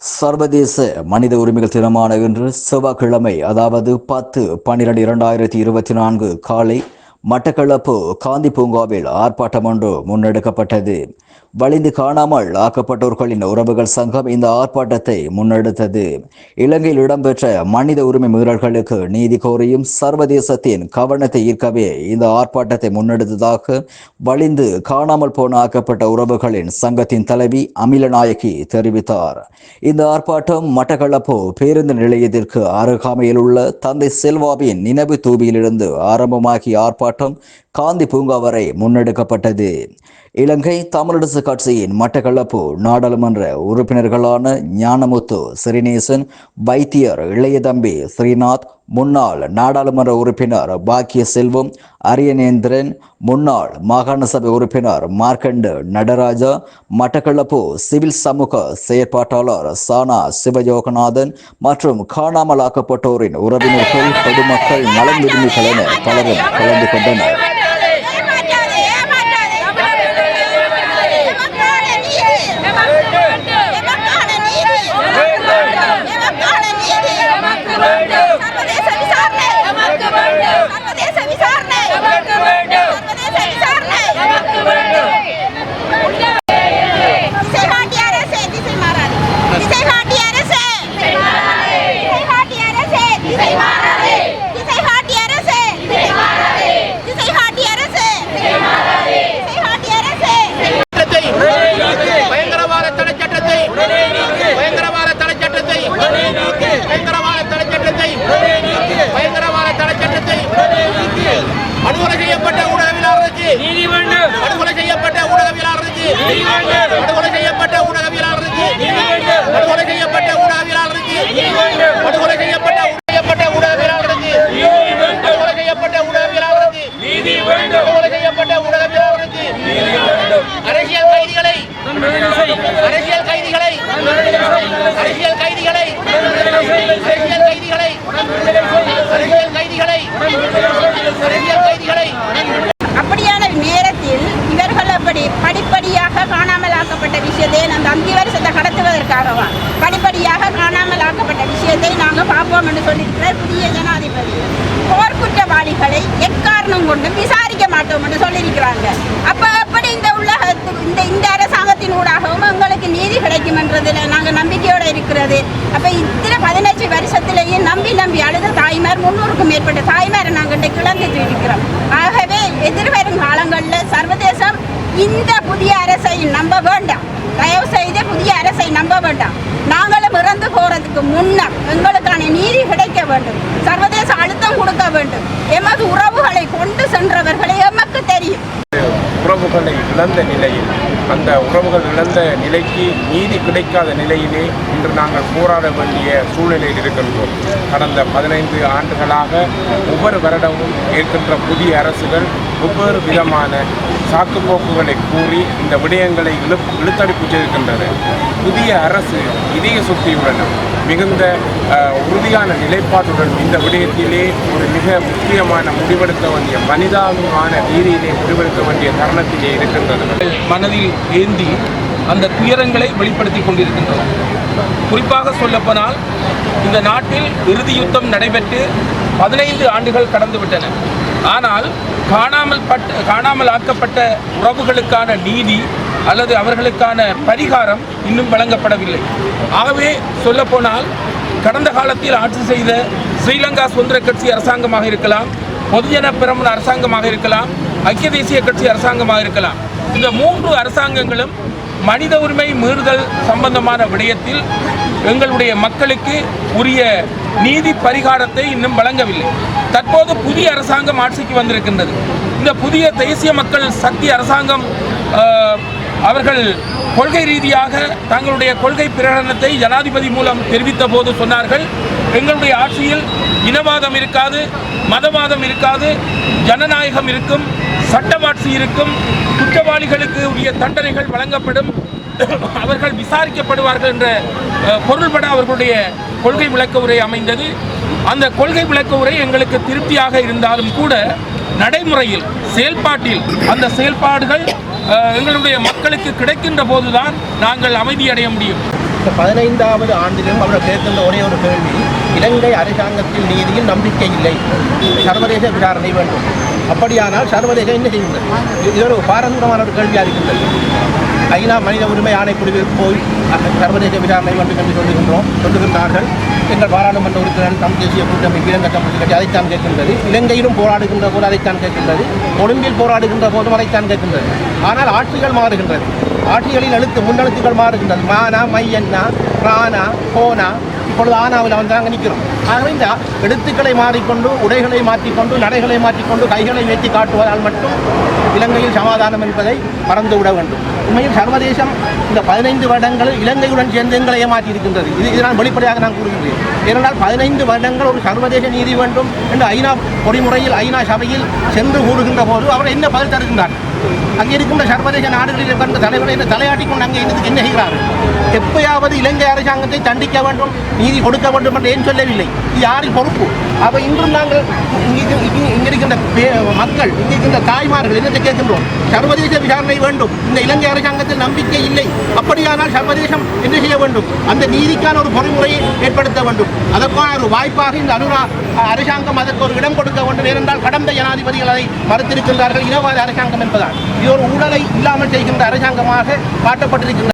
சர்வதேச மனித உரிமைகள் தினமான இன்று செவ்வாய்க்கிழமை அதாவது பத்து பன்னிரண்டு இரண்டாயிரத்தி இருபத்தி நான்கு காலை மட்டக்களப்பு காந்தி பூங்காவில் ஆர்ப்பாட்டம் ஒன்று முன்னெடுக்கப்பட்டது. வலிந்து காணாமல் ஆக்கப்பட்டோர்களின் உறவுகள் சங்கம் இந்த ஆர்ப்பாட்டத்தை முன்னெடுத்தது. இலங்கையில் இடம்பெற்ற மனித உரிமை மீறல்களுக்கு நீதி கோரியும் சர்வதேசத்தின் கவனத்தை ஈர்க்கவே இந்த ஆர்ப்பாட்டத்தை முன்னெடுத்ததாக வலிந்து காணாமல் போன ஆக்கப்பட்ட உறவுகளின் சங்கத்தின் தலைவி அமிலநாயகி தெரிவித்தார். இந்த ஆர்ப்பாட்டம் மட்டக்களப்பு பேருந்து நிலையத்திற்கு அருகாமையில் உள்ள தந்தை செல்வாவின் நினைவு தூபியிலிருந்து ஆரம்பமாகிய ஆர்ப்பாட்டம் காந்தி பூங்கா வரை முன்னெடுக்கப்பட்டது. இலங்கை தமிழரசு கட்சியின் மட்டக்களப்பு நாடாளுமன்ற உறுப்பினர்களான ஞானமுத்து சிறிநேசன் வைத்தியர் இளையதம்பி ஸ்ரீநாத் முன்னாள் நாடாளுமன்ற உறுப்பினர் பாக்கிய செல்வம் அரியநேந்திரன் முன்னாள் மாகாண சபை உறுப்பினர் மார்க்கண்டு நடராஜா மட்டக்களப்பு சிவில் சமூக செயற்பாட்டாளர் சானா சிவயோகநாதன் மற்றும் காணாமலாக்கப்பட்டோரின் உறவினர்கள் பொதுமக்கள் நலன் விரும்பிகள் என பலரும் கலந்து கொண்டனர். விஷயத்தை நம் அஞ்சு வருஷத்தை கடத்துவதற்காகவா? படிப்படியாக காணாமல் ஆக்கப்பட்ட விஷயத்தை நாங்கள் பார்ப்போம் என்று சொல்லியிருக்கிறார் புதிய ஜனாதிபதி. போர்க்குற்றவாளிகளை எக்காரணம் கொண்டும் விசாரிக்க மாட்டோம் என்று சொல்லியிருக்கிறாங்க. அப்போ எப்படி இந்த உலகத்து இந்த இந்த அரசாங்கத்தின் ஊடாகவும் எங்களுக்கு நீதி கிடைக்கும் என்றதில் நாங்கள் நம்பிக்கையோடு இருக்கிறது. அப்போ இத்தனை பதினஞ்சு வருஷத்திலேயே நம்பி நம்பி அழுத தாய்மார் முன்னூறுக்கும் மேற்பட்ட தாய்மாரை நாங்கள் இன்றைக்கு இருக்கிறோம். ஆகவே எதிர்வரும் காலங்களில் சர்வதேசம் இந்த புதிய அரசை நம்ப வேண்டாம். தயவு செய்து புதிய அரசை நம்ப வேண்டாம். நாங்களும் இறந்து போறதுக்கு முன்னர் எங்களுக்கான நீதி கிடைக்க வேண்டும். சர்வதேச அழுத்தம் கொடுக்க வேண்டும். எமது உறவுகளை கொண்டு சென்றவர்களை எமக்கு தெரியும். உறவுகளை இழந்த நிலையில் அந்த உறவுகள் இழந்த நிலைக்கு நீதி கிடைக்காத நிலையிலே இன்று நாங்கள் போராட வேண்டிய சூழ்நிலையில் இருக்கின்றோம். கடந்த பதினைந்து ஆண்டுகளாக ஒவ்வொரு வருடமும் ஏற்கின்ற புதிய அரசுகள் ஒவ்வொரு விதமான சாக்குப்போக்குகளை கூறி இந்த விடயங்களை இழு இழுத்தடிப்பு செய்திருக்கின்றது. புதிய அரசு இதய சுத்தியுடனும் மிகுந்த உறுதியான நிலைப்பாட்டுடன் இந்த விடயத்திலே ஒரு மிக முக்கியமான முடிவெடுக்க வேண்டிய மனிதாபிமான ரீதியிலே முடிவெடுக்க வேண்டிய தருணத்திலே இருக்கின்றது. மனதில் ஏந்தி அந்த துயரங்களை வெளிப்படுத்தி கொண்டிருக்கின்றோம். குறிப்பாக சொல்லப்போனால் இந்த நாட்டில் இறுதி யுத்தம் நடைபெற்று பதினைந்து ஆண்டுகள் கடந்துவிட்டன. ஆனால் காணாமல் பட்ட காணாமல் ஆக்கப்பட்ட உறவுகளுக்கான நீதி அல்லது அவர்களுக்கான பரிகாரம் இன்னும் வழங்கப்படவில்லை. ஆகவே சொல்லப்போனால் கடந்த காலத்தில் ஆட்சி செய்த ஸ்ரீலங்கா சுதந்திர கட்சி அரசாங்கமாக இருக்கலாம் பொதுஜன பிரமுன அரசாங்கமாக இருக்கலாம் ஐக்கிய தேசிய கட்சி அரசாங்கமாக இருக்கலாம். இந்த மூன்று அரசாங்கங்களும் மனித உரிமை மீறுதல் சம்பந்தமான விடயத்தில் எங்களுடைய மக்களுக்கு உரிய நீதி பரிகாரத்தை இன்னும் வழங்கவில்லை. தற்போது புதிய அரசாங்கம் ஆட்சிக்கு வந்திருக்கின்றது. இந்த புதிய தேசிய மக்கள் சக்தி அரசாங்கம் அவர்கள் கொள்கை ரீதியாக தங்களுடைய கொள்கை பிரகடனத்தை ஜனாதிபதி மூலம் தெரிவித்த போது சொன்னார்கள் எங்களுடைய ஆட்சியில் இனவாதம் இருக்காது மதவாதம் இருக்காது ஜனநாயகம் இருக்கும் சட்டமாட்சி இருக்கும் குற்றவாளிகளுக்கு உரிய தண்டனைகள் வழங்கப்படும் அவர்கள் விசாரிக்கப்படுவார்கள் என்ற பொருள்பட அவர்களுடைய கொள்கை விளக்க உரை அமைந்தது. அந்த கொள்கை விளக்க உரை எங்களுக்கு திருப்தியாக இருந்தாலும் கூட நடைமுறையில் செயல்பாட்டில் அந்த செயல்பாடுகள் எங்களுடைய மக்களுக்கு கிடைக்கின்ற போதுதான் நாங்கள் அமைதியடைய முடியும். இந்த பதினைந்தாவது ஆண்டிலும் அவர்கள் கேட்கின்ற ஒரே ஒரு கேள்வி இலங்கை அரசாங்கத்தில் நீதியில் நம்பிக்கை இல்லை. சர்வதேச விசாரணை வேண்டும். அப்படியானால் சர்வதேசம் என்ன செய்யுங்கள் இது ஒரு பாரதூரமான ஒரு கேள்வியாக இருக்கின்றது. ஐநா மனித உரிமை ஆணைக்குழுவில் போய் சர்வதேச விசாரணை வேண்டும் என்று சொல்லுகின்றோம். சொல்லுகின்றார்கள். எங்கள் பாராளுமன்ற உறுப்பினர் தம் தேசிய கூட்டமைப்பு இலங்கை தமிழ் கட்சி அதைத்தான் கேட்கின்றது. இலங்கையிலும் போராடுகின்ற போது அதைத்தான் கேட்கின்றது. கொழும்பில் போராடுகின்ற போதும் அதைத்தான் கேட்கின்றது. ஆனால் ஆட்சிகள் மாறுகின்றது. ஆட்சிகளின் எழுத்து முன்னெழுத்துகள் மாறுகின்றது. மானா மையன்னா பிரானா கோனா இப்பொழுது ஆனாவில் வந்து அங்கே நிற்கிறோம் ஆகவே இந்த எழுத்துக்களை மாறிக்கொண்டு உடைகளை மாற்றிக்கொண்டு நடைகளை மாற்றிக்கொண்டு கைகளை ஏற்றி காட்டுவதால் மட்டும் இலங்கையில் சமாதானம் என்பதை மறந்துவிட வேண்டும். உண்மையில் சர்வதேசம் இந்த பதினைந்து வருடங்கள் இலங்கையுடன் சேர்ந்து எங்களை ஏமாற்றி இருக்கின்றது இது இது நான் வெளிப்படையாக நான் கூறுகின்றேன். ஏனென்றால் பதினைந்து வருடங்கள் ஒரு சர்வதேச நீதி வேண்டும் என்று ஐநா பொறிமுறையில் ஐநா சபையில் சென்று கூறுகின்ற போது அவர் என்ன பதில் தருகின்றார்? அங்கே இருக்கின்ற சர்வதேச நாடுகளில் இருக்கின்ற தலைவரை தலையாட்டி கொண்டு அங்கே இருந்து என்ன செய்கிறார்கள் எப்பயாவது இலங்கை அரசாங்கத்தை தண்டிக்க வேண்டும் நீதி கொடுக்க வேண்டும் என்று ஏன் சொல்லவில்லை? இது யாரின் பொறுப்பு? அப்போ இன்றும் நாங்கள் இங்கு இருக்கின்ற மக்கள் இங்கு இருக்கின்ற தாய்மார்கள் என்னத்தை கேட்கின்றோம்? சர்வதேச விசாரணை வேண்டும். இந்த இலங்கை அரசாங்கத்தில் நம்பிக்கை இல்லை. அப்படியானால் சர்வதேசம் என்ன செய்ய வேண்டும்? அந்த நீதிக்கான ஒரு பொறிமுறையை ஏற்படுத்த வேண்டும். ஒரு வாய்ப்பாக இந்த அனுரா அரசாங்கம் அதற்கு ஒரு இடம் கொடுக்க வேண்டும். ஏனென்றால் கடந்த ஜனாதிபதிகள் அதை மறுத்திருக்கின்றார்கள். இனவாத அரசாங்கம் என்பதால். இது ஒரு ஊழலை இல்லாமல் செய்கின்ற அரசாங்கமாக காட்டப்பட்டிருக்கின்ற